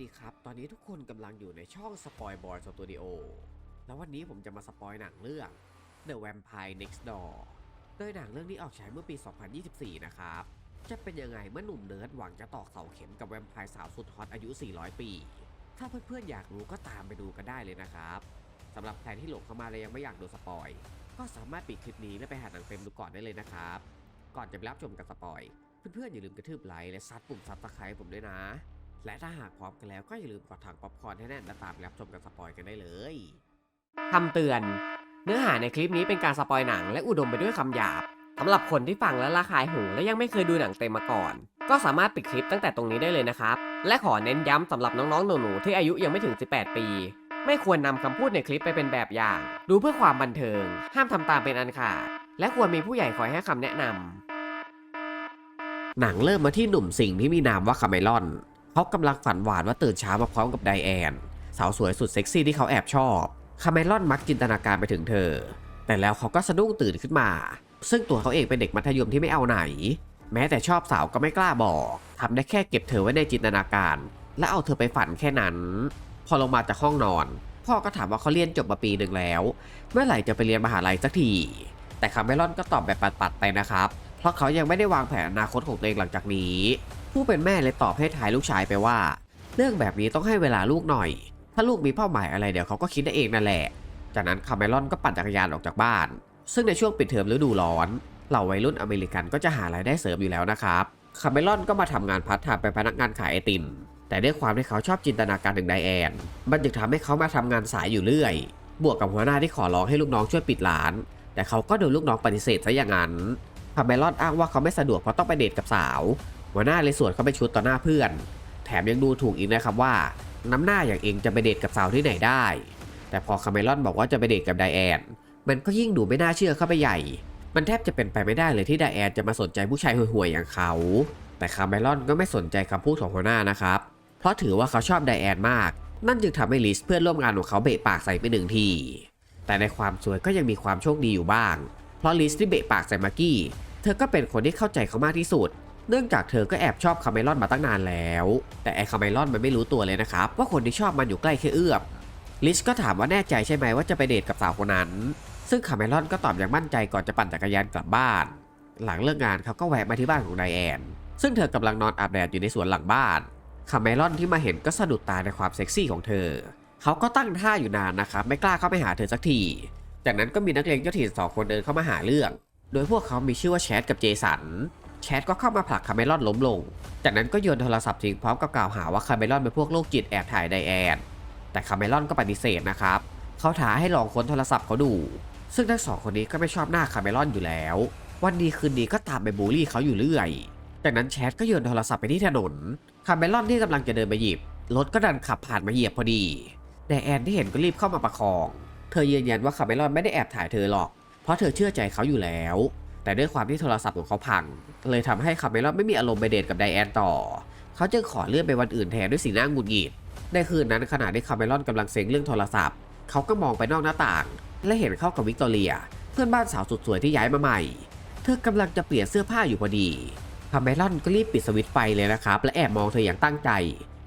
ดีครับ ตอนนี้ทุกคนกำลังอยู่ในช่องสปอยบอยสตูดิโอ แล้ววันนี้ผมจะมาสปอยหนังเรื่อง The Vampire Next Door โดยหนังเรื่องนี้ออกฉายเมื่อปี 2024 นะครับ จะเป็นยังไงเมื่อหนุ่มเนิร์ดหวังจะตอกเสาเข็มกับแวมไพร์สาวสุดฮอตอายุ 400 ปี ถ้าเพื่อนๆอยากรู้ก็ตามไปดูกันได้เลยนะครับสำหรับใครที่หลงเข้ามาแล้วยังไม่อยากดูสปอย ก็สามารถปิดคลิปนี้และไปหาหนังเต็มดูก่อนได้เลยนะครับ ก่อนจะไปรับชมกันสปอย เพื่อนๆอย่าลืมกระทืบไลค์และซัดปุ่มซับสไครต์ผมด้วยนะ และถ้าหากพร้อมกันแล้วก็อย่าลืมกดถังป๊อปคอร์นให้แน่นและตามไปรับชมกันสปอยกันได้เลยคำเตือน เนื้อหาในคลิปนี้เป็นการสปอยหนังและอุดมไปด้วยคำหยาบสำหรับคนที่ฟังแล้วระคายหูและยังไม่เคยดูหนังเต็มมาก่อน ก็สามารถปิดคลิปตั้งแต่ตรงนี้ได้เลยนะครับ และขอเน้นย้ำสำหรับน้องๆหนูๆที่อายุยังไม่ถึง 18 ปี ไม่ควรนำคำพูดในคลิปไปเป็นแบบอย่าง ดูเพื่อความบันเทิง ห้ามทำตามเป็นอันขาด และควรมีผู้ใหญ่คอยให้คำแนะนำหนังเริ่มมาที่หนุ่มสิงห์ที่มีนามว่าคาเมลอน เขากำลังฝันหวานว่าตื่นเช้ามาพร้อมกับไดแอนสาวสวยสุดเซ็กซี่ที่เขาแอบชอบคาเมลอนมักจินตนาการไปถึงเธอ แต่แล้วเขาก็สะดุ้งตื่นขึ้นมา ซึ่งตัวเขาเองเป็นเด็กมัธยมที่ไม่เอาไหน แม้แต่ชอบสาวก็ไม่กล้าบอกทำได้แค่เก็บเธอไว้ในจินตนาการ และเอาเธอไปฝันแค่นั้น พอลงมาจากห้องนอน พ่อก็ถามว่าเขาเรียนจบมาปีหนึ่งแล้ว เมื่อไหร่จะไปเรียนมหาลัยสักที แต่คาเมลอนก็ตอบแบบปัดๆไปนะครับ เพราะเขายังไม่ได้วางแผนอนาคตของตัวเองหลังจากนี้ ผู้เป็นแม่เลยตอบให้ทายลูกชายไปว่า เรื่องแบบนี้ต้องให้เวลาลูกหน่อย ถ้าลูกมีเป้าหมายอะไรเดี๋ยวเขาก็คิดได้เองนั่นแหละ จากนั้นคาเมลอนก็ปั่นจักรยานออกจากบ้าน ซึ่งในช่วงปิดเทอมฤดูร้อน เหล่าวัยรุ่นอเมริกันก็จะหารายได้เสริมอยู่แล้วนะครับคาเมลอนก็มาทำงานพาร์ทไทม์เป็นพนักงานขายไอติม แต่ด้วยความที่เขาชอบจินตนาการถึงไดแอน มันจึงทำให้เขามาทำงานสายอยู่เรื่อย บวกกับหัวหน้าที่ขอร้องให้ลูกน้องช่วยปิดร้าน แต่เขาก็โดนลูกน้องปฏิเสธซะอย่างนั้นคาเมลอนอ้างว่าเขาไม่สะดวกเพราะต้องไปเดทกับสาว หัวหน้าเลยสวนเขาไปชุดต่อหน้าเพื่อน แถมยังดูถูกอีกนะครับว่า น้ำหน้าอย่างเองจะไปเดทกับสาวที่ไหนได้ แต่พอคาเมลอนบอกว่าจะไปเดทกับไดแอน มันก็ยิ่งดูไม่น่าเชื่อเข้าไปใหญ่ มันแทบจะเป็นไปไม่ได้เลยที่ไดแอนจะมาสนใจผู้ชายห่วยๆอย่างเขา แต่คาเมลอนก็ไม่สนใจคำพูดของหัวหน้านะครับ เพราะถือว่าเขาชอบไดแอนมาก นั่นจึงทำให้ลิสเพื่อนร่วมงานของเขาเบะปากใส่ไปหนึ่งทีแต่ในความสวยก็ยังมีความโชคดีอยู่บ้าง เพราะลิสที่เบะปากใส่มากกี้ เธอก็เป็นคนที่เข้าใจเขามากที่สุด เนื่องจากเธอก็แอบชอบคาเมลอนมาตั้งนานแล้ว แต่ไอคาเมลอนมันไม่รู้ตัวเลยนะครับ ว่าคนที่ชอบมันอยู่ใกล้แค่เอื้อมลิสก็ถามว่าแน่ใจใช่ไหมว่าจะไปเดทกับสาวคนนั้น ซึ่งคาเมลอนก็ตอบอย่างมั่นใจก่อนจะปั่นจักรยานกลับบ้าน หลังเลิกงานเขาก็แวะมาที่บ้านของไดแอน ซึ่งเธอกำลังนอนอาบแดดอยู่ในสวนหลังบ้านคาเมลอนที่มาเห็นก็สะดุดตาในความเซ็กซี่ของเธอ เขาก็ตั้งท่าอยู่นานนะครับไม่กล้าเข้าไปหาเธอสักที จากนั้นก็มีนักเลงเจ้าถิ่นสองคนเดินเข้ามาหาเรื่อง โดยพวกเขามีชื่อว่าแชทกับเจสัน แชทก็เข้ามาผลักคาเมลอนล้มลง จากนั้นก็โยนโทรศัพท์ทิ้งพร้อมกับกล่าวหาว่าคาเมลอนเป็นพวกโรคจิตแอบถ่ายไดแอน แต่คาเมลอนก็ปฏิเสธนะครับ เขาท้าให้ลองค้นโทรศัพท์เขาดู ซึ่งทั้งสองคนนี้ก็ไม่ชอบหน้าคาเมลอนอยู่แล้ว วันดีคืนดีก็ตามไปบูลลี่เขาอยู่เรื่อย จากนั้นแชทก็โยนโทรศัพท์ไปที่ถนน คาเมลอนที่กำลังจะเดินไปหยิบ รถก็ดันขับผ่านมาเหยียบพอดีไดแอนที่เห็นก็รีบเข้ามาประคอง เธอยืนยันว่าคาเมลอนไม่ได้แอบถ่ายเธอหรอก เพราะเธอเชื่อใจเขาอยู่แล้ว แต่ด้วยความที่โทรศัพท์ของเขาพัง เลยทำให้คาเมลอนไม่มีอารมณ์ไปเดทกับไดแอนต่อ เขาจึงขอเลื่อนไปวันอื่นแทนด้วยสีหน้าหงุดหงิด ในคืนนั้นขณะที่คาเมลอนกำลังเซ็งเรื่องโทรศัพท์ เขาก็มองไปนอกหน้าต่าง และเห็นเข้ากับวิกตอเรีย เพื่อนบ้านสาวสุดสวยที่ย้ายมาใหม่ เธอกำลังจะเปลี่ยนเสื้อผ้าอยู่พอดีคาเมลอนก็รีบปิดสวิตช์ไฟเลยนะครับ และแอบมองเธออย่างตั้งใจ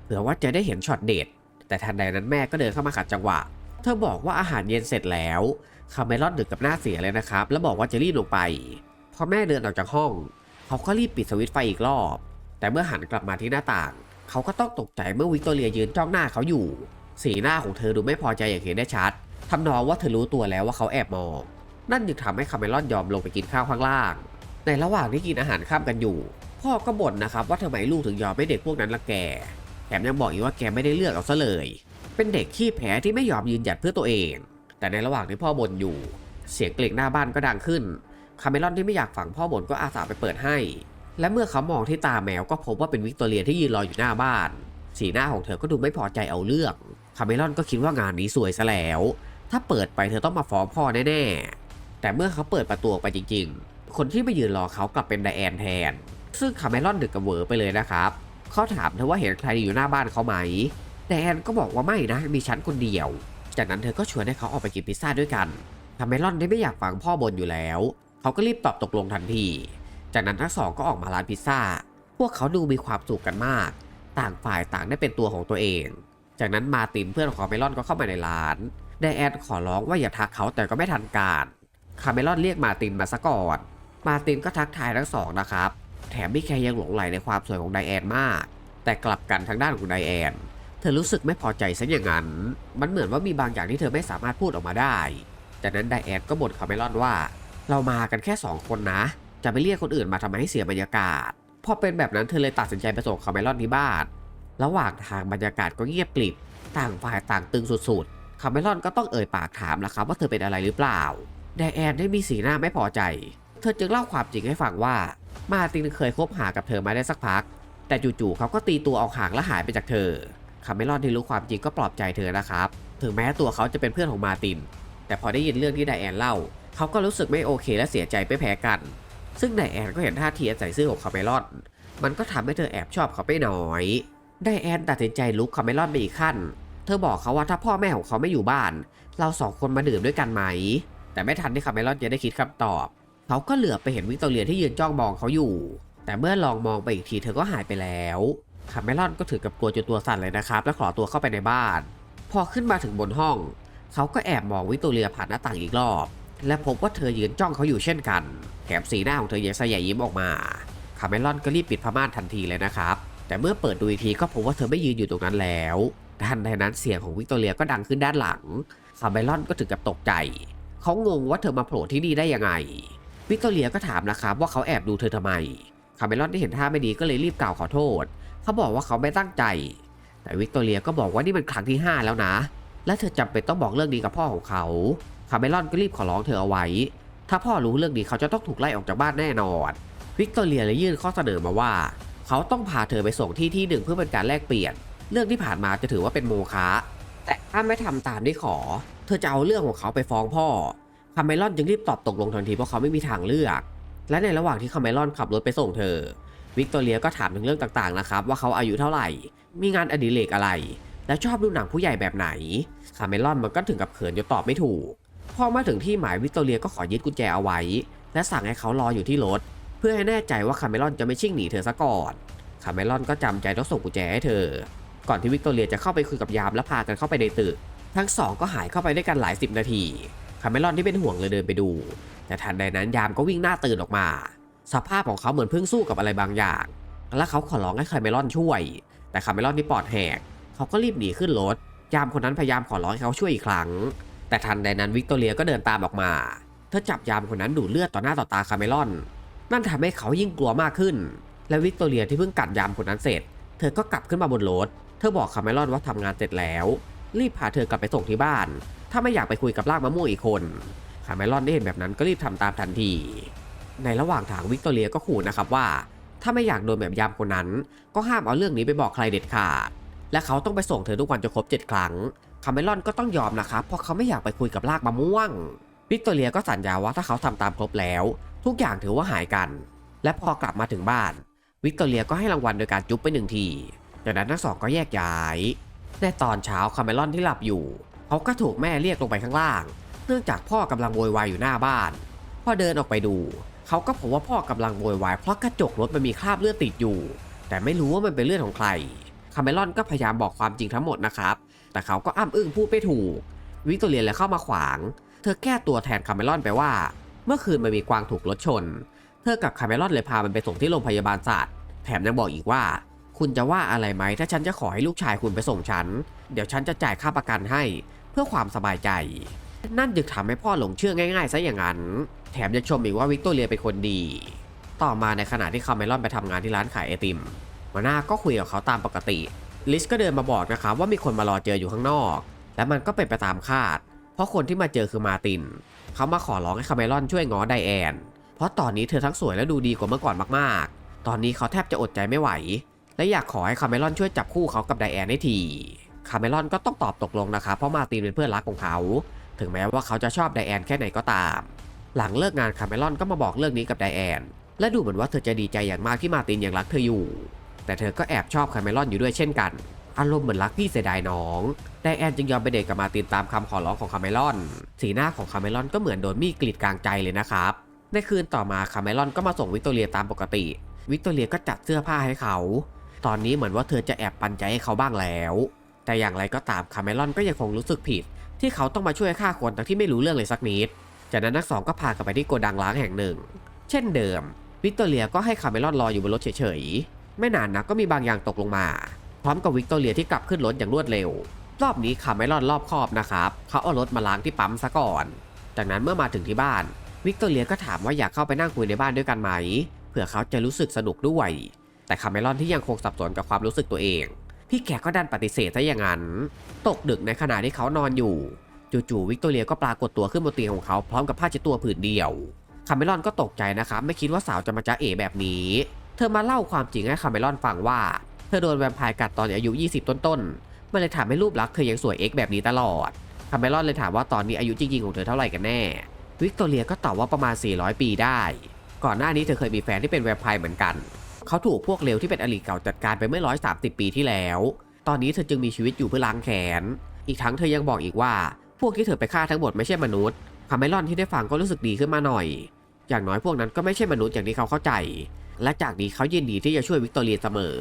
เผื่อว่าจะได้เห็นช็อตเด็ดแต่ทันใดนั้นแม่ก็เดินเข้ามาขัดจังหวะ เธอบอกว่าอาหารเย็นเสร็จแล้วคาเมลอนดึกกับหน้าเสียเลยนะครับ แล้วบอกว่าจะรีบลงไปพอแม่เดินออกจากห้อง เขาก็รีบปิดสวิตช์ไฟอีกรอบ แต่เมื่อหันกลับมาที่หน้าต่าง เขาก็ต้องตกใจเมื่อวิกตอเรียยืนจ้องหน้าเขาอยู่ สีหน้าของเธอดูไม่พอใจอย่างเห็นได้ชัดทำนองว่าเธอรู้ตัวแล้วว่าเขาแอบมอง นั่นจึงทำให้คาเมลอนยอมลงไปกินข้าวข้างล่าง ในระหว่างที่กินอาหารข้ามกันอยู่ พ่อก็บ่นนะครับว่าทำไมลูกถึงยอมให้เด็กพวกนั้นละแก แถมยังบอกอีกว่าแกไม่ได้เลือกเอาซะเลย เป็นเด็กขี้แพ้ที่ไม่ยอมยืนหยัดเพื่อตัวเอง แต่ในระหว่างที่พ่อบ่นอยู่ เสียงเกล็กหน้าบ้านก็ดังขึ้น คาเมลอนที่ไม่อยากฟังพ่อบ่นก็อาสาไปเปิดให้ และเมื่อเขามองที่ตาแมวก็พบว่าเป็นวิกตอเรียที่ยืนรออยู่หน้าบ้าน สีหน้าของเธอก็ดูไม่พอใจเอาเรื่องคาเมลอนก็คิดว่างานนี้สวยซะแล้ว ถ้าเปิดไปเธอต้องมาฟ้องพ่อแน่ๆ แต่เมื่อเขาเปิดประตูออกไปจริง ๆ คนที่มายืนรอเขากลับเป็นไดแอนแทน ซึ่งคาเมลอนดึกกับเวอไปเลยนะครับเขาถามเธอว่าเห็นใครอยู่หน้าบ้านเขาไหมไดแอนก็บอกว่าไม่นะ มีฉันคนเดียว จากนั้นเธอก็ชวนให้เขาออกไปกินพิซซ่าด้วยกันคาเมลอนที่ไม่อยากฟังพ่อบ่นอยู่แล้ว เขาก็รีบตอบตกลงทันที จากนั้นทั้งสองก็ออกมาร้านพิซซ่า พวกเขาดูมีความสุขกันมาก ต่างฝ่ายต่างได้เป็นตัวของตัวเอง จากนั้นมาตินเพื่อนของคาเมลอนก็เข้ามาในร้าน ไดแอนขอร้องว่าอย่าทักเขาแต่ก็ไม่ทันการ คาเมลอนเรียกมาตินมาซะก่อน มาตินก็ทักทายทั้งสองนะครับ แถมพี่แคยังหลงไหลในความสวยของไดแอนมาก แต่กลับกันทางด้านของไดแอนเธอรู้สึกไม่พอใจซะอย่างนั้น มันเหมือนว่ามีบางอย่างที่เธอไม่สามารถพูดออกมาได้ จากนั้นไดแอนก็บ่นคาเมลอนว่า เรามากันแค่สองคนนะ จะไปเรียกคนอื่นมาทำไมให้เสียบรรยากาศ พอเป็นแบบนั้นเธอเลยตัดสินใจไปส่งคาเมลอนที่บ้าน ระหว่างทางบรรยากาศก็เงียบกริบ ต่างฝ่ายต่างตึงสุดๆ คาเมลอนก็ต้องเอ่ยปากถามแล้วครับว่าเธอเป็นอะไรหรือเปล่า ไดแอนได้มีสีหน้าไม่พอใจ เธอจึงเล่าความจริงให้ฟังว่า มาตินเคยคบหากับเธอมาได้สักพัก แต่จู่ๆเขาก็ตีตัวออกห่างและหายไปจากเธอ คาเมลอนที่รู้ความจริงก็ปลอบใจเธอนะครับ ถึงแม้ตัวเขาจะเป็นเพื่อนของมาติน แต่พอได้ยินเรื่องที่ไดแอนเล่า เขาก็รู้สึกไม่โอเคและเสียใจไม่แพ้กัน ซึ่งไดแอนก็เห็นท่าทีอันใส่ซื่อของคาเมลอน มันก็ทำให้เธอแอบชอบเขาไม่น้อยไดแอนตัดสินใจลุกคาเมลอนไปอีกขั้น เธอบอกเขาว่าถ้าพ่อแม่ของเขาไม่อยู่บ้าน เราสองคนมาดื่มด้วยกันไหม แต่ไม่ทันที่คาเมลอนจะได้คิดคำตอบ เขาก็เหลือบไปเห็นวิกตอเรียที่ยืนจ้องมองเขาอยู่ แต่เมื่อลองมองไปอีกทีเธอก็หายไปแล้วคาเมลอนก็ถือกับกลัวจนตัวสั่นเลยนะครับ และขอตัวเข้าไปในบ้าน พอขึ้นมาถึงบนห้อง เขาก็แอบมองวิกตอเรียผ่านหน้าต่างอีกรอบ และพบว่าเธอยืนจ้องเขาอยู่เช่นกัน แถมสีหน้าของเธอยังสยายยิ้มออกมา คาเมลอนก็รีบปิดผ้าม่านทันทีเลยนะครับ แต่เมื่อเปิดดูอีกทีก็พบว่าเธอไม่ยืนอยู่ตรงนั้นแล้วทันใดนั้นเสียงของวิกตอเรียก็ดังขึ้นด้านหลัง คาเมลอนก็ถึงกับตกใจ เขางงว่าเธอมาโผล่ที่นี่ได้ยังไง วิกตอเรียก็ถามนะครับว่าเขาแอบดูเธอทำไม คาเมลอนได้เห็นท่าไม่ดีก็เลยรีบกล่าวขอโทษ เขาบอกว่าเขาไม่ตั้งใจ แต่วิกตอเรียก็บอกว่านี่เป็นครั้งที่ 5 แล้วนะ และเธอจำเป็นต้องบอกเรื่องนี้กับพ่อของเขา คาเมลอนก็รีบขอร้องเธอเอาไว้ ถ้าพ่อรู้เรื่องนี้เขาจะต้องถูกไล่ออกจากบ้านแน่นอน วิกตอเรียเลยยื่นข้อเสนอมาว่า เขาต้องพาเธอไปส่งที่ที่หนึ่งเพื่อเป็นการแลกเปลี่ยน เรื่องที่ผ่านมาจะถือว่าเป็นโมฆะแต่ถ้าไม่ทำตามที่ขอ เธอจะเอาเรื่องของเขาไปฟ้องพ่อคาเมลอนจึงรีบตอบตกลงทันทีเพราะเขาไม่มีทางเลือก และในระหว่างที่คาเมลอนขับรถไปส่งเธอ วิกตอเรียก็ถามถึงเรื่องต่างๆนะครับว่าเขาอายุเท่าไหร่ มีงานอดิเรกอะไร และชอบดูหนังผู้ใหญ่แบบไหน คาเมลอนมันก็ถึงกับเขินจนตอบไม่ถูก พอมาถึงที่หมายวิกตอเรียก็ขอยึดกุญแจเอาไว้ และสั่งให้เขารออยู่ที่รถ เพื่อให้แน่ใจว่าคาเมลอนจะไม่ชิ่งหนีเธอซะก่อนคาเมลอนก็จำใจต้องส่งกุญแจให้เธอ ก่อนที่วิกตอเรียจะเข้าไปคุยกับยามและพากันเข้าไปในตึก ทั้งสองก็หายเข้าไปด้วยกันหลายสิบนาทีคาเมลอนที่เป็นห่วงเลยเดินไปดู แต่ทันใดนั้นยามก็วิ่งหน้าตื่นออกมา สภาพของเขาเหมือนเพิ่งสู้กับอะไรบางอย่าง และเขาขอร้องให้คาเมลอนช่วย แต่คาเมลอนที่ปอดแหก เขาก็รีบหนีขึ้นรถ ยามคนนั้นพยายามขอร้องให้เขาช่วยอีกครั้ง แต่ทันใดนั้นวิกตอเรียก็เดินตามออกมา เธอจับยามคนนั้นดูดเลือดต่อหน้าต่อตาคาเมลอน นั่นทำให้เขายิ่งกลัวมากขึ้น และวิกตอเรียที่เพิ่งกัดยามคนนั้นเสร็จ เธอก็กลับขึ้นมาบนรถ เธอบอกคาเมลอนว่าทำงานเสร็จแล้ว รีบพาเธอกลับไปส่งที่บ้าน ถ้าไม่อยากไปคุยกับลากมะม่วงอีกคนคาเมลอนได้เห็นแบบนั้นก็รีบทำตามทันที ในระหว่างทางวิกตอเรียก็ขู่นะครับว่า ถ้าไม่อยากโดนแบบยามคนนั้น ก็ห้ามเอาเรื่องนี้ไปบอกใครเด็ดขาด และเขาต้องไปส่งเธอทุกวันจนครบ7ครั้ง คาเมลอนก็ต้องยอมนะครับเพราะเขาไม่อยากไปคุยกับลากมะม่วงวิกตอเรียก็สัญญาว่าถ้าเขาทำตามครบแล้ว ทุกอย่างถือว่าหายกัน และพอกลับมาถึงบ้าน วิกตอเรียก็ให้รางวัลโดยการจุ๊บไปหนึ่งทีจากนั้นทั้งสองก็แยกย้ายในตอนเช้าคาเมลอนที่หลับอยู่ เขาก็ถูกแม่เรียกลงไปข้างล่าง เนื่องจากพ่อกำลังโวยวายอยู่หน้าบ้าน พอเดินออกไปดู เขาก็พบว่าพ่อกำลังโวยวายเพราะกระจกรถมันมีคราบเลือดติดอยู่ แต่ไม่รู้ว่ามันเป็นเลือดของใคร คาเมลอนก็พยายามบอกความจริงทั้งหมดนะครับ แต่เขาก็อ้ำอึ้งพูดไม่ถูก วิกตอเรียเลยเข้ามาขวาง เธอแก้ตัวแทนคาเมลอนไปว่า เมื่อคืนมันมีกวางถูกรถชน เธอกับคาเมลอนเลยพามันไปส่งที่โรงพยาบาลสัตว์ แถมยังบอกอีกว่า คุณจะว่าอะไรไหมถ้าฉันจะขอให้ลูกชายคุณไปส่งฉัน เดี๋ยวฉันจะจ่ายค่าประกันให้ เพื่อความสบายใจ นั่นจึงทำให้พ่อหลงเชื่อง่ายๆซะอย่างนั้น แถมยังชมอีกว่าวิกตอเรียเป็นคนดี ต่อมาในขณะที่คาเมลอนไปทำงานที่ร้านขายไอติม มาน่าก็คุยกับเขาตามปกติ ลิสก็เดินมาบอกนะครับว่ามีคนมารอเจออยู่ข้างนอก และมันก็เป็นไปตามคาด เพราะคนที่มาเจอคือมาติน เขามาขอร้องให้คาเมลอนช่วยง้อไดแอน เพราะตอนนี้เธอทั้งสวยและดูดีกว่าเมื่อก่อนมากๆ ตอนนี้เขาแทบจะอดใจไม่ไหว และอยากขอให้คาเมลอนช่วยจับคู่เขากับไดแอนให้ทีคาเมลอนก็ต้องตอบตกลงนะครับเพราะมาตินเป็นเพื่อนรักของเขา ถึงแม้ว่าเขาจะชอบไดแอนแค่ไหนก็ตาม หลังเลิกงานคาเมลอนก็มาบอกเรื่องนี้กับไดแอน และดูเหมือนว่าเธอจะดีใจอย่างมากที่มาตินยังรักเธออยู่ แต่เธอก็แอบชอบคาเมลอนอยู่ด้วยเช่นกัน อารมณ์เหมือนรักพี่เสียดายน้องไดแอนจึงยอมไปเดทกับมาตินตามคำขอร้องของคาเมลอน สีหน้าของคาเมลอนก็เหมือนโดนมีดกรีดกลางใจเลยนะครับ ในคืนต่อมาคาเมลอนก็มาส่งวิกตอเรียตามปกติ วิกตอเรียก็จัดเสื้อผ้าให้เขา ตอนนี้เหมือนว่าเธอจะแอบปันใจให้เขาบ้างแล้ว แต่อย่างไรก็ตามคาเมลอนก็ยังคงรู้สึกผิด ที่เขาต้องมาช่วยฆ่าคนทั้งที่ไม่รู้เรื่องเลยสักนิด จากนั้นทั้งสองก็พากันไปที่โกดังล้างแห่งหนึ่ง เช่นเดิม วิกตอเรียก็ให้คาเมลอนรออยู่บนรถเฉยๆ ไม่นานนักก็มีบางอย่างตกลงมา พร้อมกับวิกตอเรียที่กลับขึ้นรถอย่างรวดเร็ว รอบนี้คาเมลอนรอบคอบนะครับ เขาเอารถมาล้างที่ปั๊มซะก่อน จากนั้นเมื่อมาถึงที่บ้าน วิกตอเรียก็ถามว่าอยากเข้าไปนั่งคุยในบ้านด้วยกันไหม เผื่อเขาจะรู้สึกสนุกด้วย แต่คาเมลอนที่ยังคงสับสนกับความรู้สึกตัวเอง พี่แขกก็ดันปฏิเสธซะอย่างนั้น ตกดึกในขณะที่เขานอนอยู่จู่ๆวิกตอเรียก็ปรากฏตัวขึ้นบนเตียงของเขาพร้อมกับผ้าเช็ดตัวผืนเดียวคาเมลอนก็ตกใจนะครับ ไม่คิดว่าสาวจะมาจ้าเอแบบนี้ เธอมาเล่าความจริงให้คาเมลอนฟังว่า เธอโดนแวมไพร์กัดตอนอายุ 20 ต้นๆ มันเลยทำให้รูปลักษณ์เธอยังสวยเอ็กแบบนี้ตลอด คาเมลอนเลยถามว่าตอนนี้อายุจริงๆของเธอเท่าไหร่กันแน่ วิกตอเรียก็ตอบว่าประมาณ 400 ปีได้ ก่อนหน้านี้เธอเคยมีแฟนที่เป็นแวมไพร์เหมือนกัน เขาถูกพวกเลวที่เป็นอลีเก่าจัดการไปเมื่อ 130 ปีที่แล้ว ตอนนี้เธอจึงมีชีวิตอยู่เพื่อล้างแค้น อีกทั้งเธอยังบอกอีกว่า พวกที่เธอไปฆ่าทั้งหมดไม่ใช่มนุษย์คาเมลอนที่ได้ฟังก็รู้สึกดีขึ้นมาหน่อย อย่างน้อยพวกนั้นก็ไม่ใช่มนุษย์อย่างที่เขาเข้าใจ และจากนี้เขายินดีที่จะช่วยวิกตอเรียเสมอ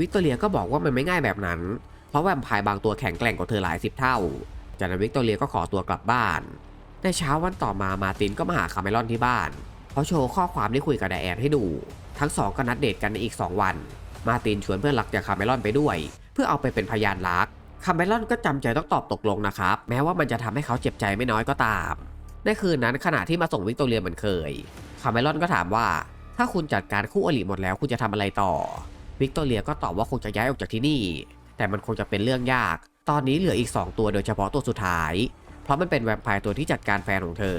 วิกตอเรียก็บอกว่ามันไม่ง่ายแบบนั้น เพราะแวมไพร์บางตัวแข็งแกร่งกว่าเธอหลายสิบเท่า จากนั้นวิกตอเรียก็ขอตัวกลับบ้าน ในเช้าวันต่อมามาตินก็มาหาคาเมลอนที่บ้าน เขาโชว์ข้อความที่คุยกับไดแอนให้ดู ทั้งสองก็นัดเดทกันในอีก 2 วัน มาตินชวนเพื่อนรักจากคาเมลอนไปด้วย เพื่อเอาไปเป็นพยานรักคาเมลอนก็จำใจต้องตอบตกลงนะครับ แม้ว่ามันจะทำให้เขาเจ็บใจไม่น้อยก็ตาม ในคืนนั้นขณะที่มาส่งวิกตอเรียเหมือนเคยคาเมลอนก็ถามว่า ถ้าคุณจัดการคู่อริหมดแล้วคุณจะทำอะไรต่อ วิกตอเรียก็ตอบว่าคงจะย้ายออกจากที่นี่ แต่มันคงจะเป็นเรื่องยาก ตอนนี้เหลืออีก 2 ตัวโดยเฉพาะตัวสุดท้าย เพราะมันเป็นแวมไพร์ตัวที่จัดการแฟนของเธอ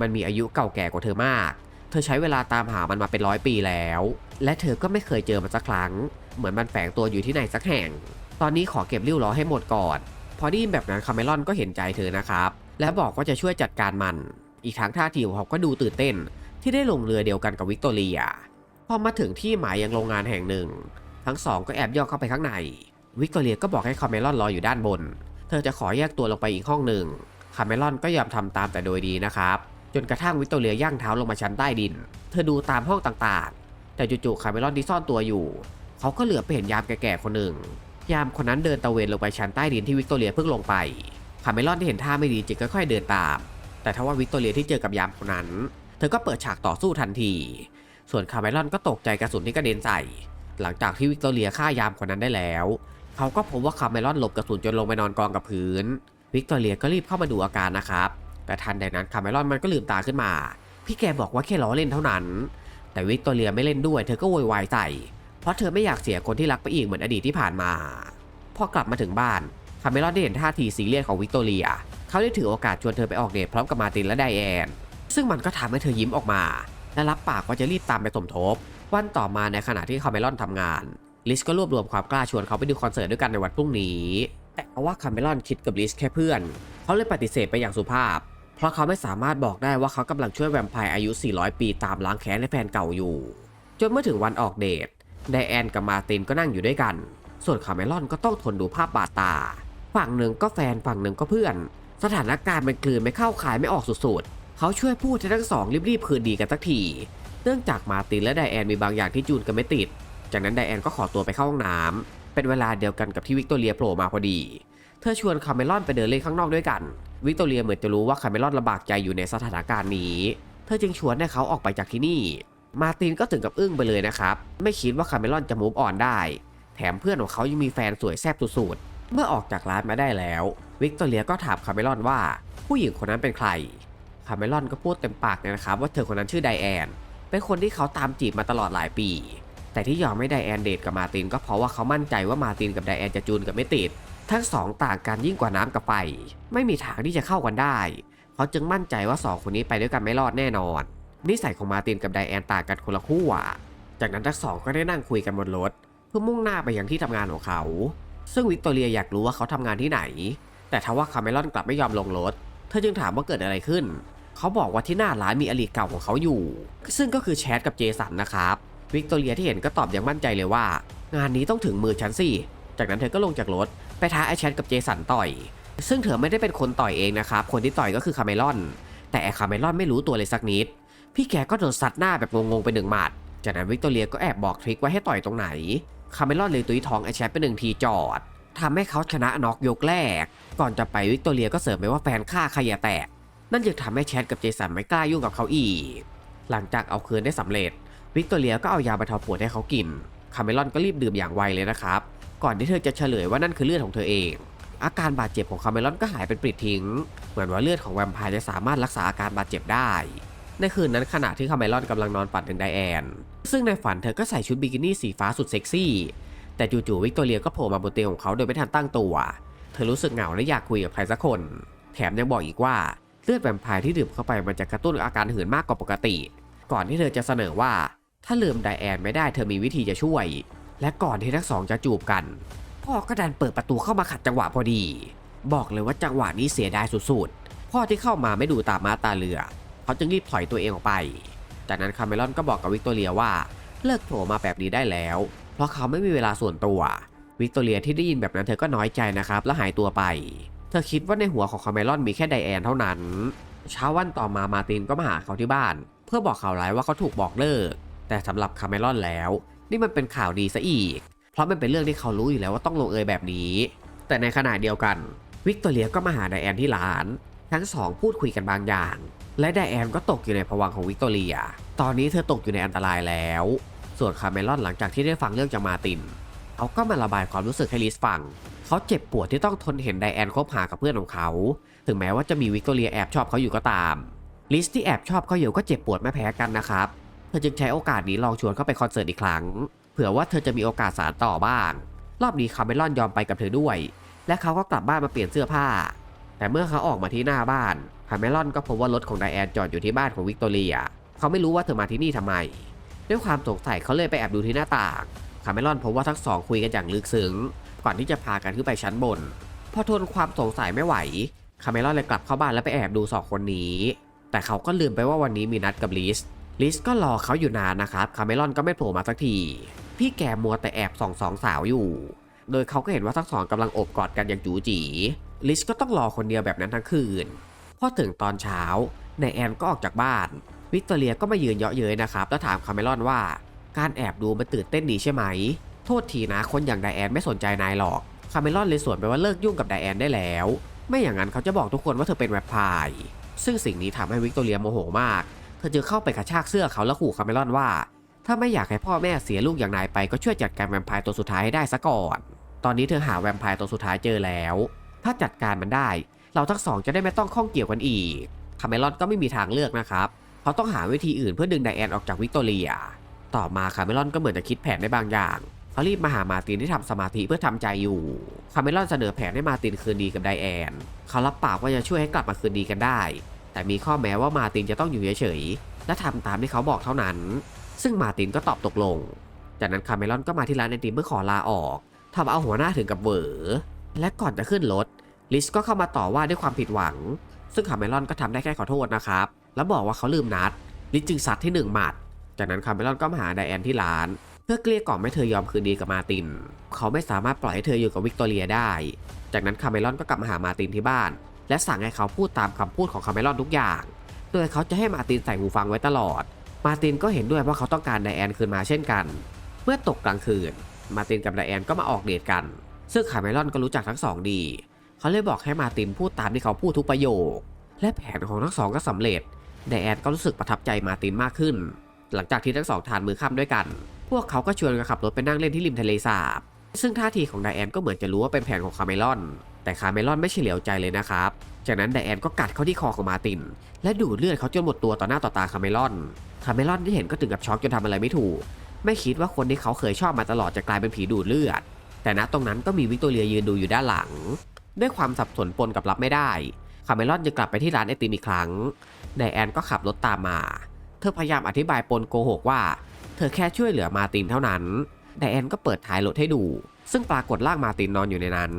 มันมีอายุเก่าแก่กว่าเธอมาก เธอใช้เวลาตามหามันมาเป็นร้อยปีแล้ว และเธอก็ไม่เคยเจอมันสักครั้ง เหมือนมันแฝงตัวอยู่ที่ไหนสักแห่ง ตอนนี้ขอเก็บริ้วล้อให้หมดก่อน พอได้ยินแบบนั้นคาเมลอนก็เห็นใจเธอนะครับ และบอกว่าจะช่วยจัดการมัน อีกทั้งท่าทีของเขาก็ดูตื่นเต้น ที่ได้ลงเรือเดียวกันกับวิกตอเรีย พอมาถึงที่หมายยังโรงงานแห่งหนึ่ง ทั้งสองก็แอบย่องเข้าไปข้างใน วิกตอเรียก็บอกให้คาเมลอนรออยู่ด้านบน เธอจะขอแยกตัวลงไปอีกห้องหนึ่งคาเมลอนก็ยอมทำตามแต่โดยดีนะครับ จนกระทั่งวิกตอเรียย่างเท้าลงมาชั้นใต้ดิน เธอดูตามห้องต่างๆ แต่จู่ๆคาเมลอนที่ซ่อนตัวอยู่ เขาก็เหลือไปเห็นยามแก่ๆคนหนึ่ง ยามคนนั้นเดินตะเวนลงไปชั้นใต้ดินที่วิกตอเรียเพิ่งลงไปคาเมลอนที่เห็นท่าไม่ดีจึงค่อยๆเดินตาม แต่ทว่าวิกตอเรียที่เจอกับยามคนนั้น เธอก็เปิดฉากต่อสู้ทันที ส่วนคาร์เมลอนก็ตกใจกระสุนที่กระเด็นใส่ หลังจากที่วิกตอเรียฆ่ายามคนนั้นได้แล้ว เขาก็พบว่าคาร์เมลอนหลบกระสุนจนลงไปนอนกองกับพื้น วิกตอเรียก็รีบเข้ามาดูอาการนะครับ แต่ทันใดนั้นคาร์เมลอนมันก็ลืมตาขึ้นมา พี่แกบอกว่าแค่ล้อเล่นเท่านั้น แต่วิกตอเรียไม่เล่นด้วย เธอก็โวยวายใส่ เพราะเธอไม่อยากเสียคนที่รักไปอีกเหมือนอดีตที่ผ่านมา พอกลับมาถึงบ้านคาร์เมลอนได้เห็นท่าทีซีเรียสของวิกตอเรีย เขาได้ถือโอกาสชวนเธอไปออกเดทพร้อมกับมาตินและไดแอน ซึ่งมันก็ทำให้เธอยิ้มออกมา และรับปากว่าจะรีบตามไปสมทบ วันต่อมาในขณะที่คาเมลอนทำงาน ลิสก็รวบรวมความกล้าชวนเขาไปดูคอนเสิร์ตด้วยกันในวันพรุ่งนี้ แต่เพราะว่าคาเมลอนคิดกับลิสแค่เพื่อน เขาเลยปฏิเสธไปอย่างสุภาพ เพราะเขาไม่สามารถบอกได้ว่าเขากำลังช่วยแวมไพร์อายุ 400 ปีตามล้างแค้นให้แฟนเก่าอยู่ จนเมื่อถึงวันออกเดทไดแอนกับมาตินก็นั่งอยู่ด้วยกัน ส่วนคาเมลอนก็ต้องทนดูภาพบาดตา ฝั่งหนึ่งก็แฟนฝั่งหนึ่งก็เพื่อน สถานการณ์มันกลืนไม่เข้าขายไม่ออกสุดๆ เขาช่วยพูดให้ทั้งสองรีบๆคืนดีกันสักที เนื่องจากมาตินและไดแอนมีบางอย่างที่จูนกันไม่ติด จากนั้นไดแอนก็ขอตัวไปเข้าห้องน้ำเป็นเวลาเดียวกันกับที่วิกตอเรียโผล่มาพอดี เธอชวนคาเมลอนไปเดินเล่นข้างนอกด้วยกัน วิกตอเรียเหมือนจะรู้ว่าคาเมลอนลำบากใจอยู่ในสถานการณ์นี้ เธอจึงชวนให้เขาออกไปจากที่นี่ มาตินก็ถึงกับอึ้งไปเลยนะครับ ไม่คิดว่าคาเมลอนจะมูฟออนได้ แถมเพื่อนของเขายังมีแฟนสวยแซ่บสุดๆ เมื่อออกจากร้านมาได้แล้ว วิกตอเรียก็ถามคาเมลอนว่า ผู้หญิงคนนั้นเป็นใคร คาเมลอนก็พูดเต็มปากเลยนะครับว่าเธอคนนั้นชื่อไดแอน เป็นคนที่เขาตามจีบมาตลอดหลายปี แต่ที่ยอมไม่ไดแอนเดทกับมาตินก็เพราะว่าเขามั่นใจว่ามาตินกับไดแอนจะจูนกันไม่ติด ทั้งสองต่างกันยิ่งกว่าน้ำกับไฟ ไม่มีทางที่จะเข้ากันได้ เขาจึงมั่นใจว่าสองคนนี้ไปด้วยกันไม่รอดแน่นอน นิสัยของมาตินกับไดแอนต่างกันคนละคู่อะจากนั้นทั้งสองก็ได้นั่งคุยกันบนรถ เพื่อมุ่งหน้าไปยังที่ทำงานของเขา ซึ่งวิกตอเรียอยากรู้ว่าเขาทำงานที่ไหน แต่ทว่าคาเมลอนกลับไม่ยอมลงรถ เธอจึงถามว่าเกิดอะไรขึ้น เขาบอกว่าที่หน้าร้านมีอลีเก่าของเขาอยู่ ซึ่งก็คือแชทกับเจสันนะครับ วิกตอเรียที่เห็นก็ตอบอย่างมั่นใจเลยว่า งานนี้ต้องถึงมือฉันสิ จากนั้นเธอก็ลงจากรถไปท้าไอแชทกับเจสันต่อย ซึ่งเธอไม่ได้เป็นคนต่อยเองนะครับ คนที่ต่อยก็คือคาเมลอน แต่ไอคาเมลอนไม่รู้ตัวเลยสักนิด พี่แกก็โดนซัดหน้าแบบงงๆไปหนึ่งหมัด จากนั้นวิกตอเรียก็แอบบอกทริคไว้ให้ต่อยตรงไหนคคาเมลอนเลยตุยทองไอแชทไปหนึ่งทีจอด ทำให้เขาชนะน็อกยกแรก ก่อนจะไปวิกตอเรียก็เสริมไปว่าแฟนฆ่าใครอย่าแตกนั่นจึงทำให้แชทกับเจสันไม่กล้ายุ่งกับเขาอีก หลังจากเอาคืนได้สำเร็จ วิกตอเรียก็เอายาบรรเทาปวดให้เขากิน คาเมลอนก็รีบดื่มอย่างไวเลยนะครับ ก่อนที่เธอจะเฉลยว่านั่นคือเลือดของเธอเอง อาการบาดเจ็บของคาเมลอนก็หายเป็นปลิดทิ้ง เหมือนว่าเลือดของแวมไพร์จะสามารถรักษาอาการบาดเจ็บได้ ในคืนนั้นขณะที่คาเมลอนกำลังนอนฝันถึงไดแอน ซึ่งในฝันเธอก็ใส่ชุดบิกินี่สีฟ้าสุดเซ็กซี่ แต่จู่ๆวิกตอเรียก็โผล่มาบนเตียงของเขาโดยไม่ทันตั้งตัว เธอรู้สึกเหงาและอยากคุยกับใครสักคน แถมยังบอกอีกว่าเลือดแวมไพร์ที่ดื่มเข้าไปมันจะกระตุ้นอาการหืนมากกว่าปกติ ก่อนที่เธอจะเสนอว่า ถ้าลืมไดแอนไม่ได้เธอมีวิธีจะช่วย และก่อนที่ทั้งสองจะจูบกันพ่อก็ดันเปิดประตูเข้ามาขัดจังหวะพอดี บอกเลยว่าจังหวะนี้เสียดายสุดๆพ่อที่เข้ามาไม่ดูตามมาตาเรือ เขาจึงรีบถอยตัวเองออกไป จากนั้นคาเมลอนก็บอกกับวิกตอเรียว่าเลิกโผล่มาแบบนี้ได้แล้ว ราะเขาไม่มีเวลาส่วนตัว วิกตอเรียที่ได้ยินแบบนั้นเธอก็น้อยใจนะครับและหายตัวไป เธอคิดว่าในหัวของคาเมลอนมีแค่ไดแอนเท่านั้น เช้าวันต่อมามาตินก็มาหาเขาที่บ้าน เพื่อบอกข่าวร้ายว่าเขาถูกบอกเลิก แต่สำหรับคาเมลอนแล้ว นี่มันเป็นข่าวดีซะอีก เพราะมันเป็นเรื่องที่เขารู้อยู่แล้วว่าต้องลงเอยแบบนี้ แต่ในขณะเดียวกัน วิกตอเรียก็มาหาไดแอนที่ร้าน ทั้งสองพูดคุยกันบางอย่างและไดแอนก็ตกอยู่ในภวังของวิกตอเรีย ตอนนี้เธอตกอยู่ในอันตรายแล้ว ส่วนคาเมลอนหลังจากที่ได้ฟังเรื่องจากมาติน เขาก็มาระบายความรู้สึกให้ลิสฟัง เขาเจ็บปวดที่ต้องทนเห็นไดแอนคบหากับเพื่อนของเขา ถึงแม้ว่าจะมีวิกตอเรียแอบชอบเขาอยู่ก็ตาม ลิสที่แอบชอบเขาอยู่ก็เจ็บปวดไม่แพ้กันนะครับ เธอจึงใช้โอกาสนี้ลองชวนเขาไปคอนเสิร์ตอีกครั้ง เผื่อว่าเธอจะมีโอกาสสานต่อบ้าง รอบนี้คาเมลอนยอมไปกับเธอด้วย และเขาก็กลับบ้านมาเปลี่ยนเสื้อผ้า แต่เมื่อเขาออกมาที่หน้าบ้านคาเมลอนก็พบว่ารถของไดแอนจอดอยู่ที่บ้านของวิกตอเรีย เขาไม่รู้ว่าเธอมาที่นี่ทำไม ด้วยความสงสัยเขาเลยไปแอบดูที่หน้าต่างคาเมลอนพบว่าทั้งสองคุยกันอย่างลึกซึ้ง ก่อนที่จะพากันขึ้นไปชั้นบน พอทนความสงสัยไม่ไหวคาเมลอนเลยกลับเข้าบ้านแล้วไปแอบดูสองคนนี้ แต่เขาก็ลืมไปว่าวันนี้มีนัดกับลิส ลิสก็รอเขาอยู่นานนะครับคาเมลอนก็ไม่โผล่มาสักที พี่แกมัวแต่แอบส่องสองสาวอยู่ โดยเขาก็เห็นว่าทั้งสองกำลังโอบกอดกันอย่างจูจีลิสก็ต้องรอคนเดียวแบบนั้นทั้งคืน พอถึงตอนเช้านายแอนก็ออกจากบ้าน วิกตอเรียก็มายืนเยาะเย้ยนะครับแล้วถามคาเมลอนว่า การแอบดูมันตื่นเต้นดีใช่ไหม โทษทีนะคนอย่างไดแอนไม่สนใจนายหรอกคาเมลอนเลยสวนไปว่าเลิกยุ่งกับไดแอนได้แล้ว ไม่อย่างนั้นเขาจะบอกทุกคนว่าเธอเป็นแวมไพร์ซึ่งสิ่งนี้ทำให้วิกตอเรียโมโหมาก เธอจึงเข้าไปกระชากเสื้อเขาแล้วขู่คาเมลอนว่า ถ้าไม่อยากให้พ่อแม่เสียลูกอย่างนายไปก็ช่วยจัดการแวมไพร์ตัวสุดท้ายให้ได้ซะก่อน ตอนนี้เธอหาแวมไพร์ตัวสุดท้ายเจอแล้ว ถ้าจัดการมันได้ เราทั้งสองจะได้ไม่ต้องข้องเกี่ยวกันอีกคาเมลอนก็ไม่มีทางเลือกนะครับ เขาต้องหาวิธีอื่นเพื่อดึงไดแอนออกจากวิกตอเรีย ต่อมาคาเมลอนก็เหมือนจะคิดแผนได้บางอย่าง เขารีบมาหามาตินที่ทำสมาธิเพื่อทำใจอยู่คาเมลอนเสนอแผนให้มาตินคืนดีกับไดแอน เขารับปากว่าจะช่วยให้กลับมาคืนดีกันได้ แต่มีข้อแม้ว่ามาตินจะต้องอยู่เฉยๆและทำตามที่เขาบอกเท่านั้น ซึ่งมาตินก็ตอบตกลง จากนั้นคาเมลอนก็มาที่ร้านไอติมเพื่อขอลาออกทำเอาหัวหน้าถึงกับเหวอและก่อนจะขึ้นรถลิสก็เข้ามาต่อว่าด้วยความผิดหวัง ซึ่งคาเมลอนก็ทำได้แค่ขอโทษนะครับ แล้วบอกว่าเขาลืมนัดลิจึงซัดที่หนึ่งหมัด จากนั้นคาร์เมลอนก็มาหาไดแอนที่ร้าน เพื่อเกลี้ยกล่อมให้เธอยอมคืนดีกับมาติน เขาไม่สามารถปล่อยให้เธออยู่กับวิกตอเรียได้ จากนั้นคาร์เมลอนก็กลับมาหามาตินที่บ้าน และสั่งให้เขาพูดตามคำพูดของคาร์เมลอนทุกอย่าง โดยเขาจะให้มาตินใส่หูฟังไว้ตลอด มาตินก็เห็นด้วยเพราะเขาต้องการไดแอนคืนมาเช่นกัน เมื่อตกกลางคืน มาตินกับไดแอนก็มาออกเดทกัน ซึ่งคาร์เมลอนก็รู้จักทั้งสองดี เขาเลยบอกให้มาตินพูดตามที่เขาพูดทุกประโยค และแผนของทั้งสองก็สำเร็จ ไดแอนก็รู้สึกประทับใจมาตินมากขึ้น หลังจากที่ทั้งสองทานมือค่ำด้วยกัน พวกเขาก็ชวนกันขับรถไปนั่งเล่นที่ริมทะเลสาบ ซึ่งท่าทีของไดแอนก็เหมือนจะรู้ว่าเป็นแผนของคาเมลอน แต่คาเมลอนไม่เฉลียวใจเลยนะครับ จากนั้นไดแอนก็กัดเข้าที่คอของมาติน และดูดเลือดเขาจนหมดตัวต่อหน้าต่อตาคาเมลอน คาเมลอนที่เห็นก็ถึงกับช็อกจนทำอะไรไม่ถูก ไม่คิดว่าคนที่เขาเคยชอบมาตลอดจะกลายเป็นผีดูดเลือด แต่ณตรงนั้นก็มีวิกตอเรียยืนดูอยู่ด้านหลัง ด้วยความสับสนปนกับรับไม่ได้าเมลอนจะกลับไปที่ร้านไอติมอีกครั้งไดแอนก็ขับรถตามมา เธอพยายามอธิบายปนโกหกว่า เธอแค่ช่วยเหลือมาตินเท่านั้นไดแอนก็เปิดท้ายรถให้ดู ซึ่งปรากฏร่างมาตินนอนอยู่ในนั้น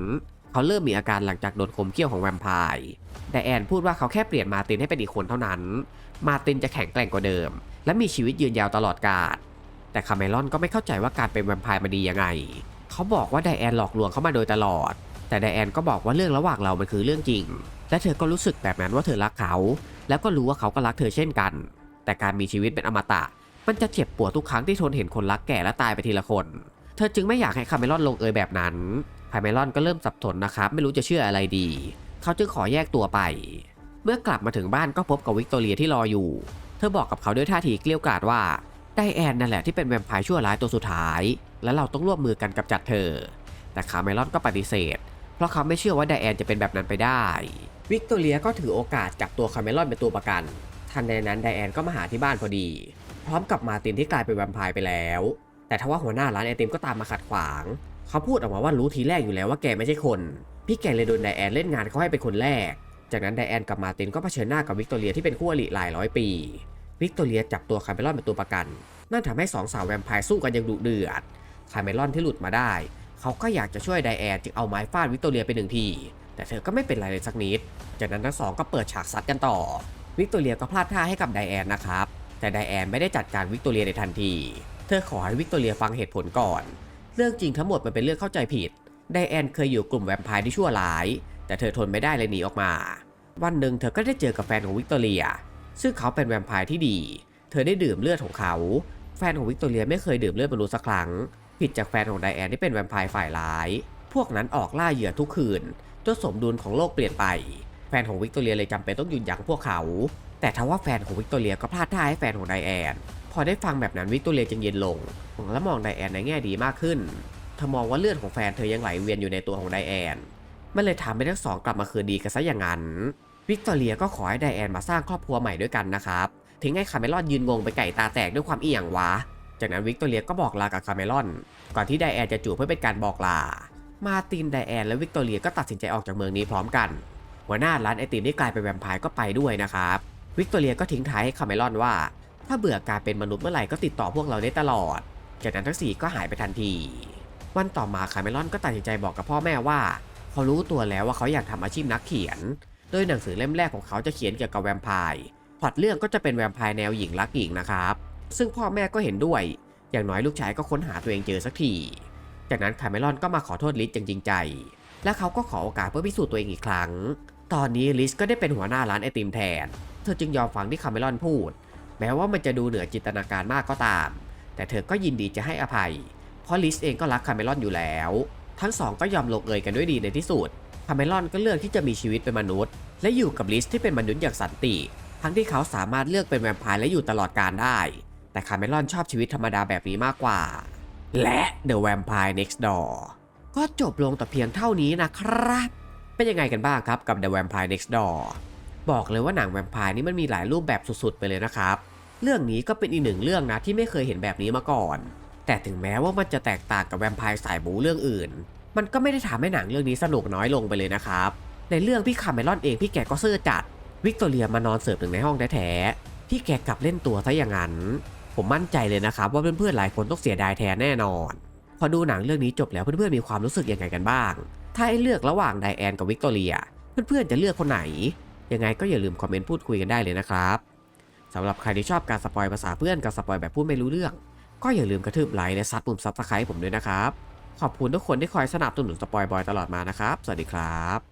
เขาเริ่มมีอาการหลังจากโดนคมเขี้ยวของแวมไพร์ไดแอนพูดว่าเขาแค่เปลี่ยนมาตินให้เป็นอีกคนเท่านั้น มาตินจะแข็งแกร่งกว่าเดิม และมีชีวิตยืนยาวตลอดกาล แต่คาเมลอนก็ไม่เข้าใจว่าการเป็นแวมไพร์มันดียังไง เขาบอกว่าไดแอนหลอกลวงเขามาโดยตลอด แต่ไดแอนก็บอกว่าเรื่องระหว่างเรามันคือเรื่องจริง และเธอก็รู้สึกแบบนั้นว่าเธอรักเขา แล้วก็รู้ว่าเขาก็รักเธอเช่นกัน แต่การมีชีวิตเป็นอมตะ มันจะเจ็บปวดทุกครั้งที่ทนเห็นคนรักแก่และตายไปทีละคน เธอจึงไม่อยากให้คาเมลอนลงเอยแบบนั้นคาเมลอนก็เริ่มสับสนนะครับ ไม่รู้จะเชื่ออะไรดี เขาจึงขอแยกตัวไป เมื่อกลับมาถึงบ้านก็พบกับวิกตอเรียที่รออยู่ เธอบอกกับเขาด้วยท่าทีเกลี้ยวกล่อมว่าไดแอนนั่นแหละที่เป็นแวมไพร์ชั่วร้ายตัวสุดท้าย และเราต้องร่วมมือกันกำจัดเธอ แต่คาเมลอนก็ปฏิเสธ เพราะเขาไม่เชื่อว่าไดแอนจะเป็นแบบนั้นไปได้ วิกตอเรียก็ถือโอกาสจับตัวคาเมลอนเป็นตัวประกัน ทันใดนั้นไดแอนก็มาหาที่บ้านพอดี พร้อมกับมาตินที่กลายเป็นแวมไพร์ไปแล้ว แต่ทว่าหัวหน้าร้านไอติมก็ตามมาขัดขวาง เขาพูดออกมาว่ารู้ทีแรกอยู่แล้วว่าแกไม่ใช่คน พี่แกเลยโดนไดแอนเล่นงานเขาให้เป็นคนแรก จากนั้นไดแอนกับมาตินก็เผชิญหน้ากับวิกตอเรียที่เป็นคู่อริหลายร้อยปี วิกตอเรียจับตัวคาเมลอนเป็นตัวประกัน นั่นทำให้สองสาวแวมไพร์สู้กันอย่างดุเดือด คาเมลอนที่หลุดมาได้ เขาก็อยากจะช่วยไดแอนจึงเอาไม้ฟาดวิกตอเรียไปหนึ่งที แต่เธอก็ไม่เป็นไรเลยสักนิด จากนั้นทั้งสองก็เปิดฉากซัดกันต่อ วิกตอเรียก็พลาดท่าให้กับไดแอนนะครับ แต่ไดแอนไม่ได้จัดการวิกตอเรียในทันที เธอขอให้วิกตอเรียฟังเหตุผลก่อน เรื่องจริงทั้งหมดมันเป็นเรื่องเข้าใจผิด ไดแอนเคยอยู่กลุ่มแวมไพร์ที่ชั่วร้าย แต่เธอทนไม่ได้เลยหนีออกมา วันหนึ่งเธอก็ได้เจอกับแฟนของวิกตอเรีย ซึ่งเขาเป็นแวมไพร์ที่ดี เธอได้ดื่มเลือดของเขา แฟนของวิกตอเรียไม่เคยดื่มเลือดมนุษย์สักครั้ง ผิดจากแฟนของไดแอนที่เป็นแวมไพร์ฝ่ายร้าย พวกนั้นออกล่าเหยื่อทุกคืน จนสมดุลของโลกเปลี่ยนไป แฟนของวิกตอเรียเลยจำเป็นต้องหยุดยั้งพวกเขา แต่ทว่าแฟนของวิกตอเรียก็พลาดท่าให้แฟนของไดแอนพอได้ฟังแบบนั้นวิกตอเรียจึงเย็นลงและมองไดแอนในแง่ดีมากขึ้นเธอมองว่าเลือดของแฟนเธอยังไหลเวียนอยู่ในตัวของไดแอนมันเลยทำให้ทั้งสองกลับมาคืนดีกันซะอย่างนั้น วิกตอเรียก็ขอให้ไดแอนมาสร้างครอบครัวใหม่ด้วยกันนะครับทิ้งให้คาเมลอนยืนงงไปไก่ตาแตกด้วยความเอียงวะ จากนั้นวิกตอเรียก็บอกลากับคาเมลอน ก่อนที่ไดแอนจะจูบเพื่อเป็นการบอกลา มาตินไดแอนและวิกตอเรียก็ตัดสินใจออกจากเมืองนี้พร้อมกัน หัวหน้าร้านไอติมที่กลายเป็นแวมไพร์ก็ไปด้วยนะครับ วิกตอเรียก็ทิ้งท้ายให้คาเมลอนว่า ถ้าเบื่อการเป็นมนุษย์เมื่อไหร่ก็ติดต่อพวกเราได้ตลอด จากนั้นทั้งสี่ก็หายไปทันที วันต่อมาคาเมลอนก็ตัดสินใจบอกกับพ่อแม่ว่า เขารู้ตัวแล้วว่าเขาอยากทำอาชีพนักเขียน โดยหนังสือเล่มแรกของเขาจะเขียนเกี่ยวกับแวมไพร์พล็อตเรื่องก็จะเป็นแวมไพร์แนวหญิงรักหญิงนะครับ ซึ่งพ่อแม่ก็เห็นด้วย อย่างน้อยลูกชายก็ค้นหาตัวเองเจอสักที จากนั้นคาเมลอนก็มาขอโทษลิสอย่างจริงใจ และเขาก็ขอโอกาสเพื่อพิสูจน์ตัวเองอีกครั้ง ตอนนี้ลิสก็ได้เป็นหัวหน้าร้านไอติมแทน เธอจึงยอมฟังที่คาเมลอนพูด แม้ว่ามันจะดูเหนือจินตนาการมากก็ตาม แต่เธอก็ยินดีจะให้อภัย เพราะลิสเองก็รักคาเมลอนอยู่แล้ว ทั้งสองก็ยอมลงเอยกันด้วยดีในที่สุดคาเมลอนก็เลือกที่จะมีชีวิตเป็นมนุษย์ และอยู่กับลิสที่เป็นมนุษย์อย่างสันติ ทั้งที่เขาสามารถเลือกเป็นแวมไพร์และอยู่ตลอดกาลได้ แต่คาเมลอนชอบชีวิตธรรมดาแบบนี้มากกว่า และ The Vampire Next Door ก็จบลงแต่เพียงเท่านี้นะครับ เป็นยังไงกันบ้างครับกับ The Vampire Next Door บอกเลยว่าหนังแวมไพร์นี่มันมีหลายรูปแบบสุดๆ ไปเลยนะครับ เรื่องนี้ก็เป็นอีกหนึ่งเรื่องนะที่ไม่เคยเห็นแบบนี้มาก่อน แต่ถึงแม้ว่ามันจะแตกต่างกับแวมไพร์สายบูเรื่องอื่น มันก็ไม่ได้ทำให้หนังเรื่องนี้สนุกน้อยลงไปเลยนะครับ ในเรื่องพี่คาเมลอนเองพี่แกก็เสื้อจัด วิกตอเรียมานอนเสิร์ฟถึงในห้องแท้ๆพี่แกกลับเล่นตัวซะอย่างนั้น ผมมั่นใจเลยนะครับว่าเพื่อนๆหลายคนต้องเสียดายแทนแน่นอน พอดูหนังเรื่องนี้จบแล้วเพื่อนๆมีความรู้สึกยังไงกันบ้าง ถ้าให้เลือกระหว่างไดแอนกับวิกตอเรีย เพื่อนๆจะเลือกคนไหน ยังไงก็อย่าลืมคอมเมนต์พูดคุยกันได้เลยนะครับสำหรับใครที่ชอบการสปอยภาษาเพื่อนกับสปอยแบบพูดไม่รู้เรื่อง ก็อย่าลืมกระทืบไลค์และซัดปุ่มซับสไครต์ผมด้วยนะครับ ขอบคุณทุกคนที่คอยสนับสนุนสปอยบอยตลอดมานะครับ สวัสดีครับ